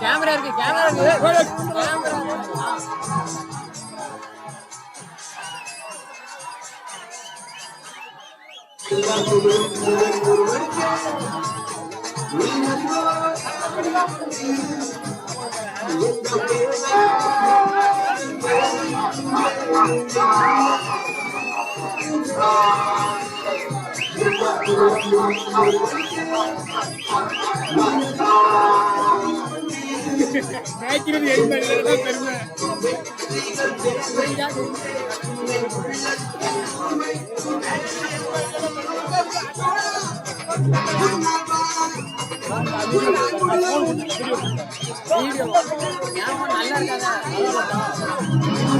Camera இருக்கு camera இருக்கு camera video. Camera நல்லா இருக்காதா. நல்லா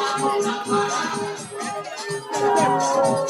Thank you.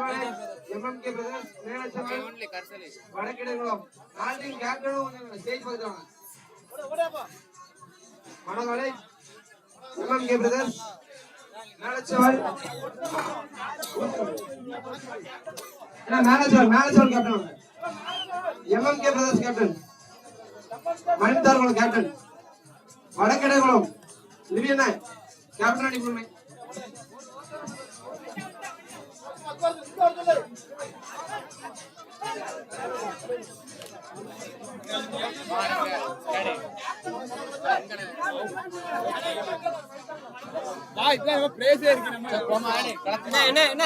ரெண்டாவது மணவாளை எம்எம்கே பிரதர்ஸ் கர்சலி வடக்கிடங்குளம். நாட்டின் கேப்டனும் stage brothers captain MMK brothers captain Manitharkulam captain Vadakkidangulam. Captain அனுப்பி என்ன என்ன என்ன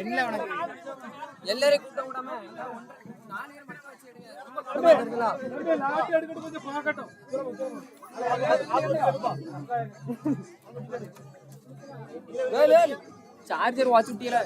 என்ன உனக்கு எல்லாரையும் கூட்ட விடாம நாலு பேர் மட்டும் வச்சு சார்ஜர் வாட்ச் விட்டியல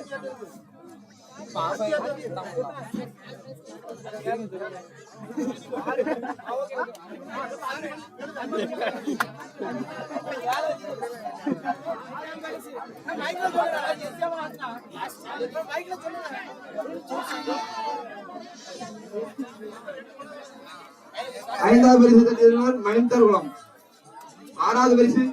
ஐந்தாவது பரிசு மைந்தர் குளம் ஆறாவது பரிசு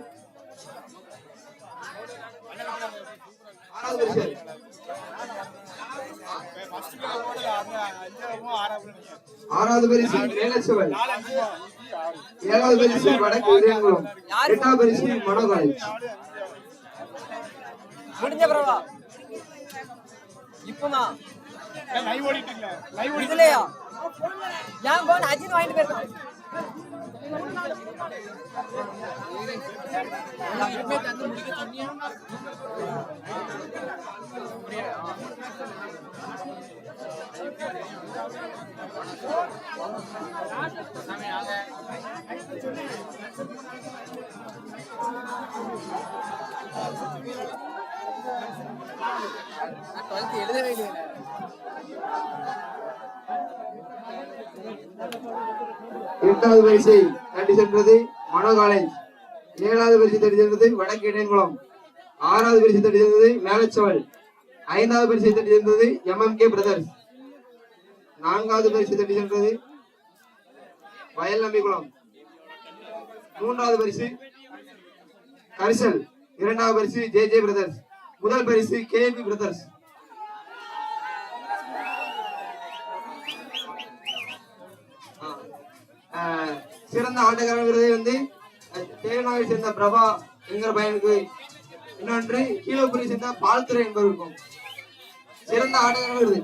ஆறாவது பரிசு மேலச்சவல். ஏழாவது பரிசு வடக்கு உதயங்குளம். எட்டாவது பரிசு மனோகாய் முடிஞ்ச பிறவா இப்பமா இதுலயா? ஏன் போன அஜித் வாங்கிட்டு போயிருக்கான்? எல்லாருமே தந்து டுவெல்த் எழுதவே இல்லை எட்டாவது பரிசை தட்டி சென்றது மனோ காலேஜ். ஏழாவது பரிசு தட்டி சென்றது வடக்கு இடையன்குளம். ஆறாவது பரிசு தட்டி சென்றது மேலச்சவல் ஐந்தாவது பரிசை தட்டி சென்றது எம்எம்கே பிரதர்ஸ் நான்காவது பரிசு தட்டி சென்றது வயல் நம்பிக்குளம் மூன்றாவது பரிசு கரிசல். இரண்டாவது பரிசு ஜே ஜே பிரதர்ஸ் முதல் பரிசு கே பி பிரதர்ஸ் சிறந்த ஆட்டக்காரன் விருதை வந்து தேனாவை சேர்ந்த பிரபா என்கிற பையனுக்கு இன்னொன்று கீழப்புரி சேர்ந்த பால்துறை என்பவருக்கும் சிறந்த ஆட்டக்காரன் விருது.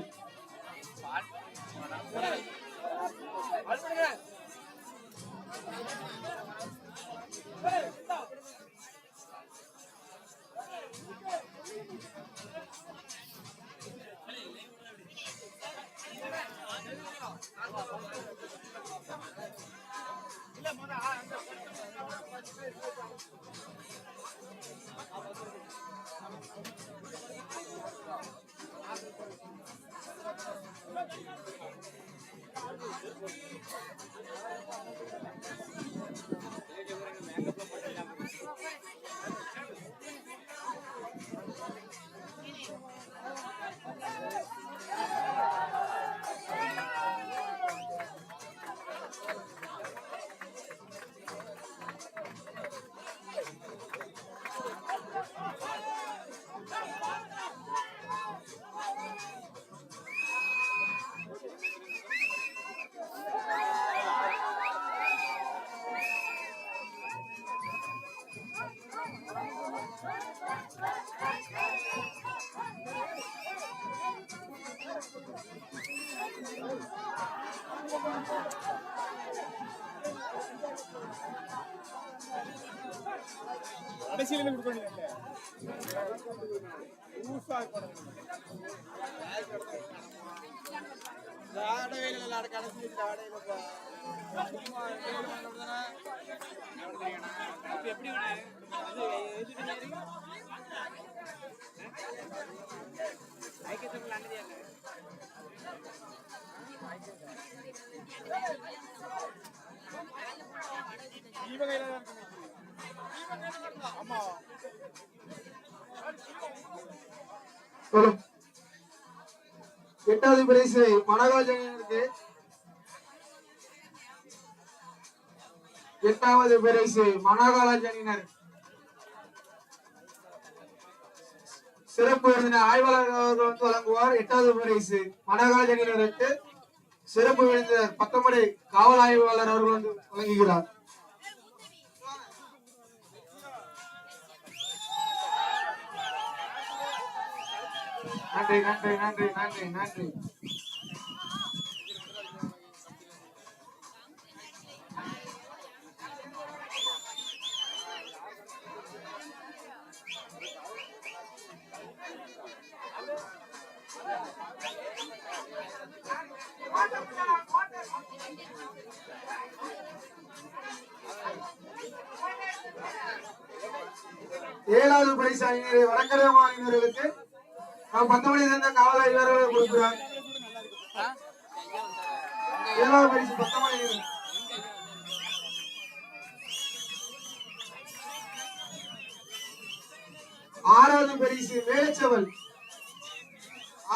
கடைசியில கொடுக்கணும் ஊசா ஆடவேல ஆட கடைசி ஆடையிலப்பா சும்மா எப்படி இவங்க எட்டாவது பிரைஸ் மனராஜனுக்கு எட்டாவது பிரைஸ் மனகாலஜனினர் சிறப்பு விருந்தினர் ஆய்வாளர் அவர்கள் வந்து வழங்குவார். எட்டாவது பிரைஸ் மனகாலஜனினருக்கு சிறப்பு விருந்தினர் பத்தமடை காவல் ஆய்வாளர் அவர்கள் வந்து வழங்குகிறார். ห้าดึงห้าดึงห้าดึงห้าดึงห้าดึง ஆறாவது பரிசு மேலச்சவல்.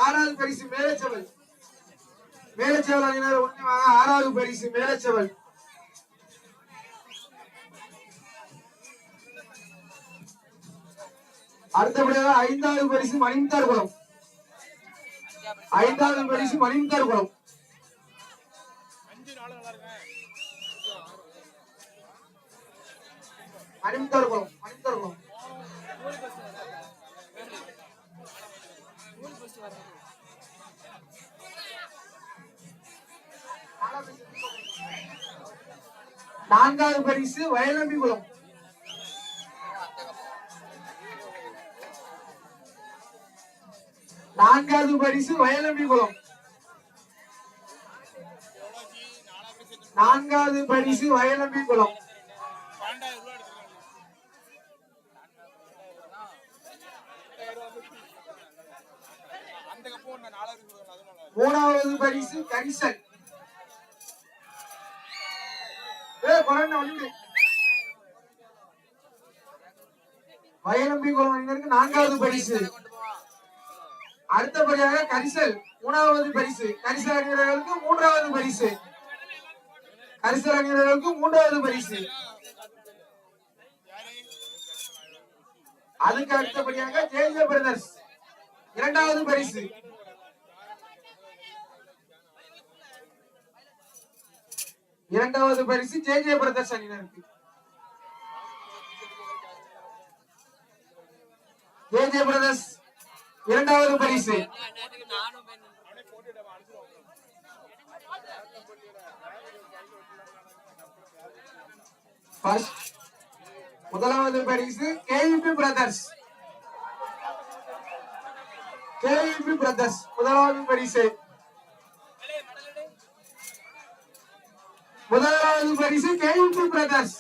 ஆறாவது பரிசு மேலச்சவல். மேலச்சவல் அணியினர் உண்மையாக ஆறாவது பரிசு மேலச்சவல். அடுத்தபடியாக ஐந்தாவது பரிசு மணிந்தார் குளம். ஐந்தாவது பரிசு மணிந்தார் குளம். அஞ்சு மணிந்தார் குளம் மணிந்தார் குளம். நான்காவது பரிசு வயலம்பி குளம் நான்காவது பரிசு வயலம்பி குளம் நான்காவது பரிசு வயலம்பி குளம் மூணாவது பரிசு கரிசல் ஏ வந்து வயலம்பி குளம் நான்காவது பரிசு. அடுத்தபடியாக கரிசல் மூணாவது பரிசு. கரிசல் அணியினர்களுக்கு மூன்றாவது பரிசு. கரிசல் அணியினர்களுக்கு மூன்றாவது பரிசு. அதுக்கு அடுத்தபடியாக ஜேஜே பிரதர்ஸ் இரண்டாவது பரிசு. இரண்டாவது பரிசு ஜே ஜே பிரதர்ஸ் அணியினருக்கு ஜே பிரதர்ஸ் இரண்டாவது பரிசு. முதலாவது பரிசு கேபி பிரதர்ஸ் கேபி பிரதர்ஸ் முதலாவது பரிசு. முதலாவது பரிசு கேபி பிரதர்ஸ்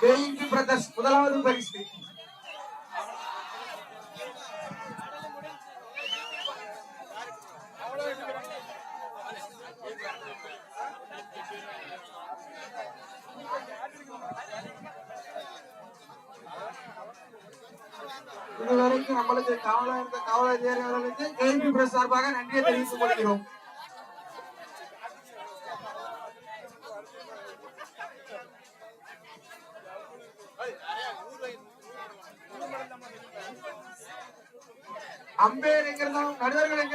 கேபி பிரதர்ஸ் முதலாவது பரிசு. நம்மளுக்கு காவலா இருந்த காவல் அதிகாரி அவர்களுக்கு கேள்வி பிரஸ் சார்பாக நன்றியை தெரிவித்துக் கொள்கிறோம். அம்பேர் எங்க நடுவர்கள்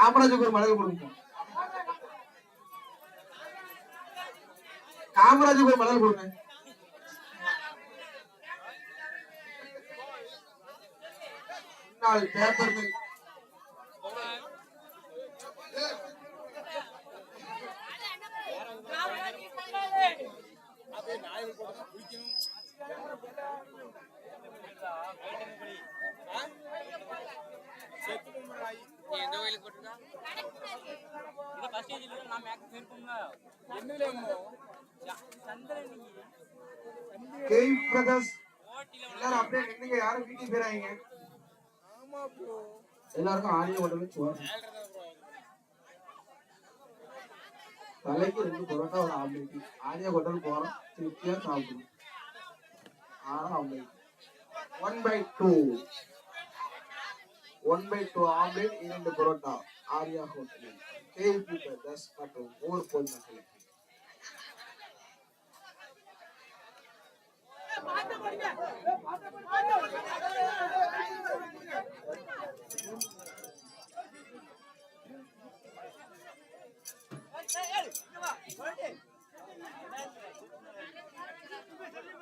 காமராஜுக்கு ஒரு மடங்கு கொடுங்க. காமராஜுக்கு ஒரு மடல் கொடுங்க. முன்னாள் பேப்பர் சந்திரன் கேவி பிரதர்ஸ் எல்லாரும் அப்படியே நின்னுங்க. யாரும் வீட்டுக்கு போயிடாதீங்க ஆமா ப்ரோ எல்லாருக்கும் ஆடியோ கொண்டு போய் தலைக்கு ரெண்டு பரோட்டா ஒரு ஆம்லேட் ஆடியோ கொண்டு போறோம். திருப்தியா சாப்பிடணும் ஆறு omelette one by two one by two omelette இரண்டு பரோட்டா. ஆரியா ஹோட்டலில் failed people.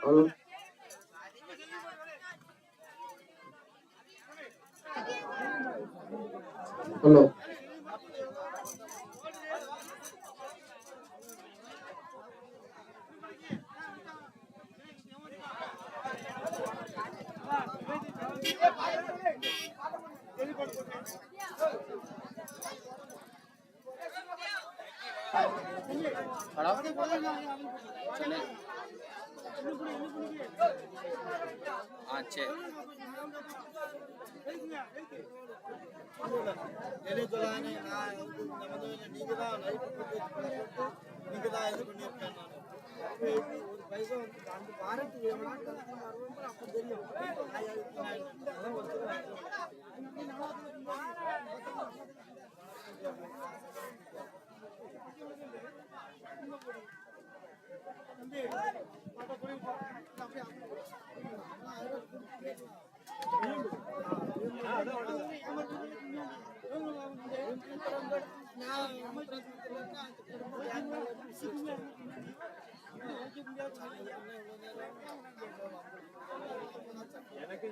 Hello. Hello. Terima kasih telah எனக்கு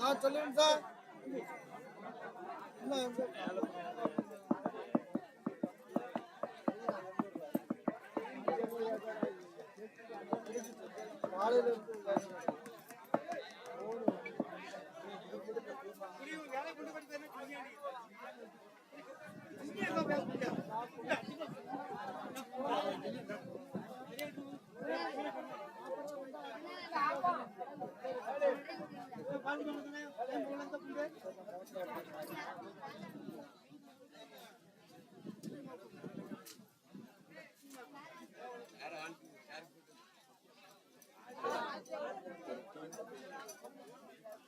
ஆ சொல்லுங்க சார். இல்ல காலையில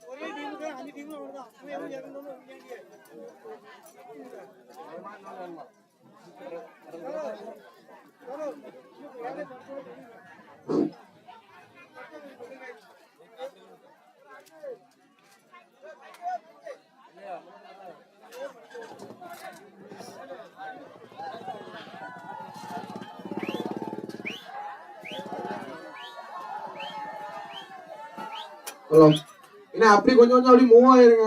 ஒரே டீம் தான் அஞ்சு டீம் அவ்வளவுதான் அவன் எவன் இறங்கணும் விளையாடியே ஹலோ என்ன அப்படி கொஞ்சம் கொஞ்சம் அப்படி மூவ் ஆயிருங்க.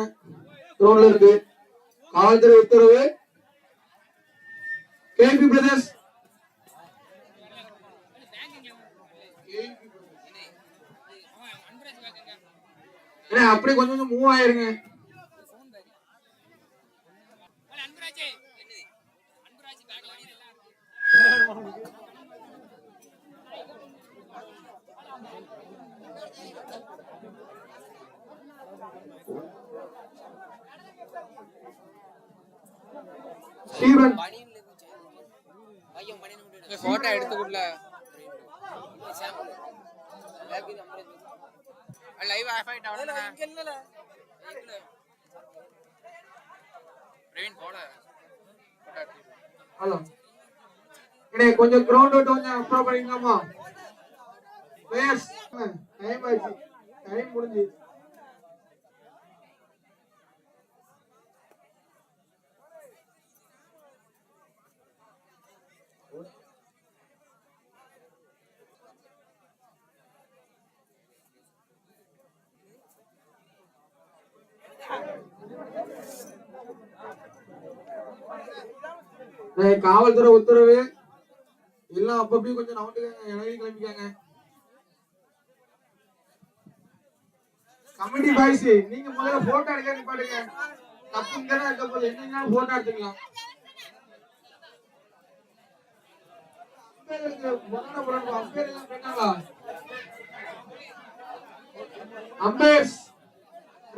ரோட்ல இருக்கு. காவல்துறை உத்தரவு. கேபி பிரதர்ஸ் என்ன அப்படி கொஞ்சம் கொஞ்சம் மூவ் ஆயிருங்க. ஸ்டீவன் போட்டோ எடுத்துக்குள்ள லைவ் ஆஃப் ஆயிட்டு பிரவீன் போல. ஹலோ என்ன கொஞ்சம் கிரவுண்ட் விட்டு கொஞ்சம் அப்ரோ பண்ணிக்கலாமா? டைம் ஆச்சு. டைம் முடிஞ்சு காவல்துறை உத்தரவு. எல்லாம் அப்பப்பயும் கொஞ்சம் நவண்டுக்காங்க இறங்கி கிளம்பிக்காங்க. கமிட்டி பாய்ஸ் நீங்க முதல்ல போட்டோ எடுக்க நிப்பாட்டுங்க. தப்பு இருக்க போது என்னன்னா போட்டோ எடுத்துக்கலாம் எல்லாம் அம்பேர்ஸ்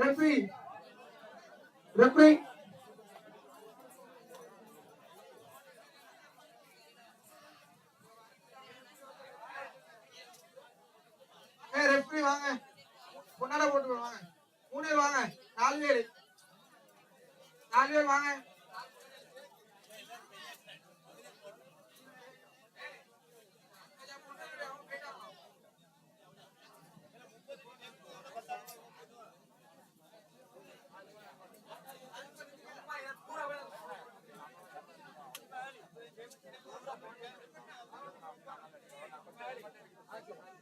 ரெஃப்ரி ரெஃப்ரி ஏய் வாங்க. பொன்னாட போட்டு வாங்க. மூணு பேர் வாங்க. நாலு பேர். நாலு பேர் வாங்க. Thank you.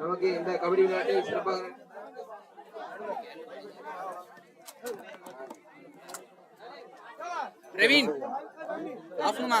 நமக்கு இந்த கபடி விளையாட்டு சிறப்பாக பிரவீன் ஆஃப்மா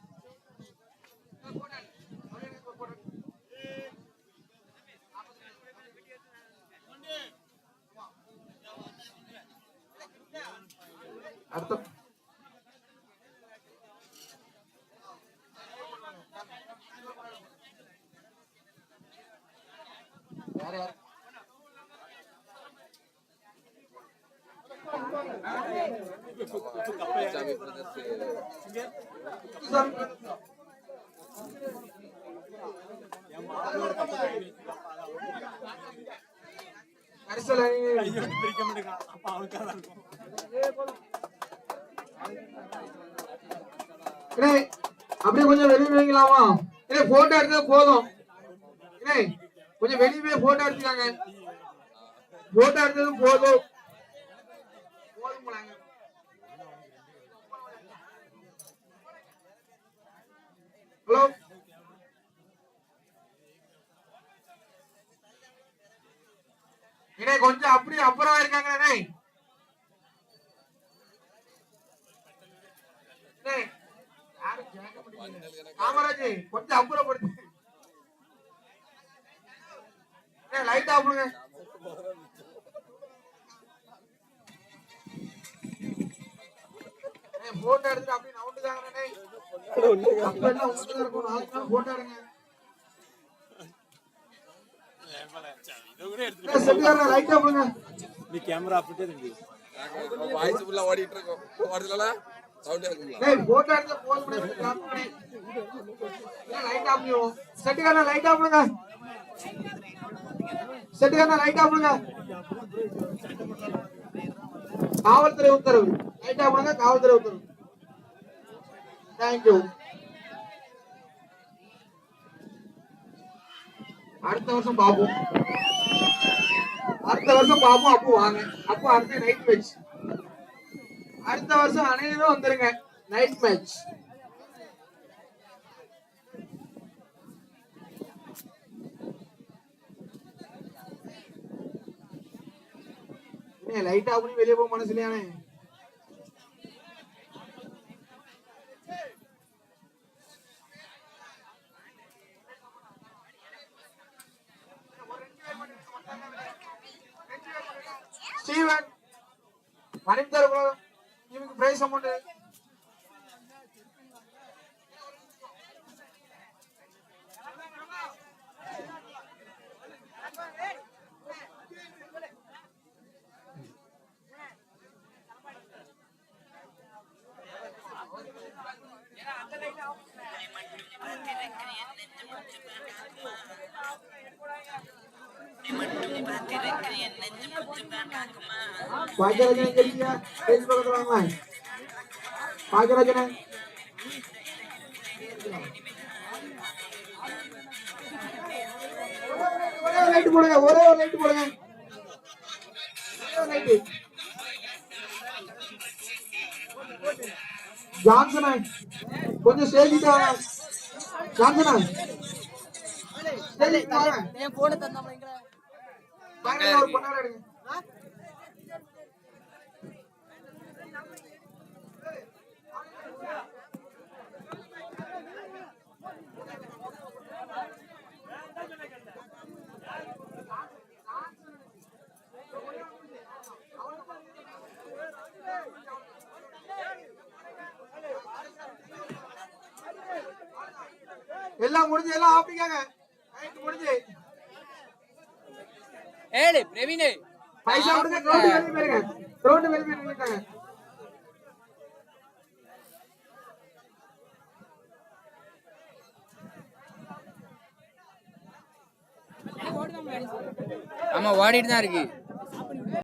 அடுத்த. யார் யார்? சார் கரிசல் அணி பிரிக்க மாட்டேங்கிறான் அப்ப அவனுக்காக தான் இருக்கும் அண்ணே, அப்படியே கொஞ்சம் வெளியே வைக்கலாமா ஏன்னா போட்டோ எடுத்தா போதும். அண்ணே, கொஞ்சம் வெளியே போய் போட்டோ எடுத்துக்காங்க. போட்டோ எடுத்ததும் போதும். போதும் ஹலோ? அண்ணே, கொஞ்சம் அப்படியே அப்புறம் இருக்காங்க காமராஜ் கொஞ்சம் அப்புறப்படுத்து. லைட் ஆஃப் பண்ணுங்க போட்டோ எடுத்துட்டு அப்படியே நவுண்டுதாங்கண்ணே அப்ப எல்லாம் உங்கள்கிட்ட தான் இருக்கும் நாளைக்கு நாள் போட்டோ எடுங்க. செட்டுக்காரங்க லைட் ஆஃப் பண்ணுங்க நீ கேமரா அப்படியே இருக்கு வாய்ஸ் ஃபுல்லா ஓடிட்டு இருக்கோம் ஓடுதுல சவுண்ட் இருக்குங்களா டேய் போட்டோ எடுத்து போன் பண்ணி ஸ்டாப் பண்ணி லைட் ஆஃப் பண்ணுவோம் செட்டுக்காரங்க லைட் ஆஃப் பண்ணுங்க செட்டுக்காரங்க லைட் ஆஃப் பண்ணுங்க காவல்துறை உத்தரவு லைட் ஆஃப் பண்ணுங்க காவல்துறை உத்தரவு தேங்க்யூ அடுத்த வருஷம் பார்ப்போம் அடுத்த வருஷம் பார்ப்போம் அப்போ வாங்க அப்போ அடுத்த நைட் மேட்ச் அடுத்த வருஷம் அனைவரும் வந்துருங்க. நைட் மேட்ச் லைட் ஆஃப் பண்ணி வெளியே போக மனசுலையானே. ஸ்டீவன் மறைந்தார் இவங்க பிரைஸ் அமௌண்ட் பாக்கியராஜன் தெரியுங்க பேசி பக்கத்துல வாங்க. பாக்கியராஜன். ஒரே ஒரு லைட் போடுங்க ஒரே ஒரு லைட் போடுங்க. ஜான்சனா கொஞ்சம் ஜான்சனா. என் போன தந்தாங்க வாங்க ஒரு பொண்ணாட எடுங்க எல்லாம் முடிஞ்சு எல்லாம் ஆப்பிக்காங்க நைட் முடிஞ்சு. ஏழு பிரவீனு. பைசா கொடுங்க ரோட்டு வெளியே போயிருங்க ரோட்டு வெளியே போய் நின்னுட்டாங்க ஆமா ஓடிட்டு தான் இருக்கு.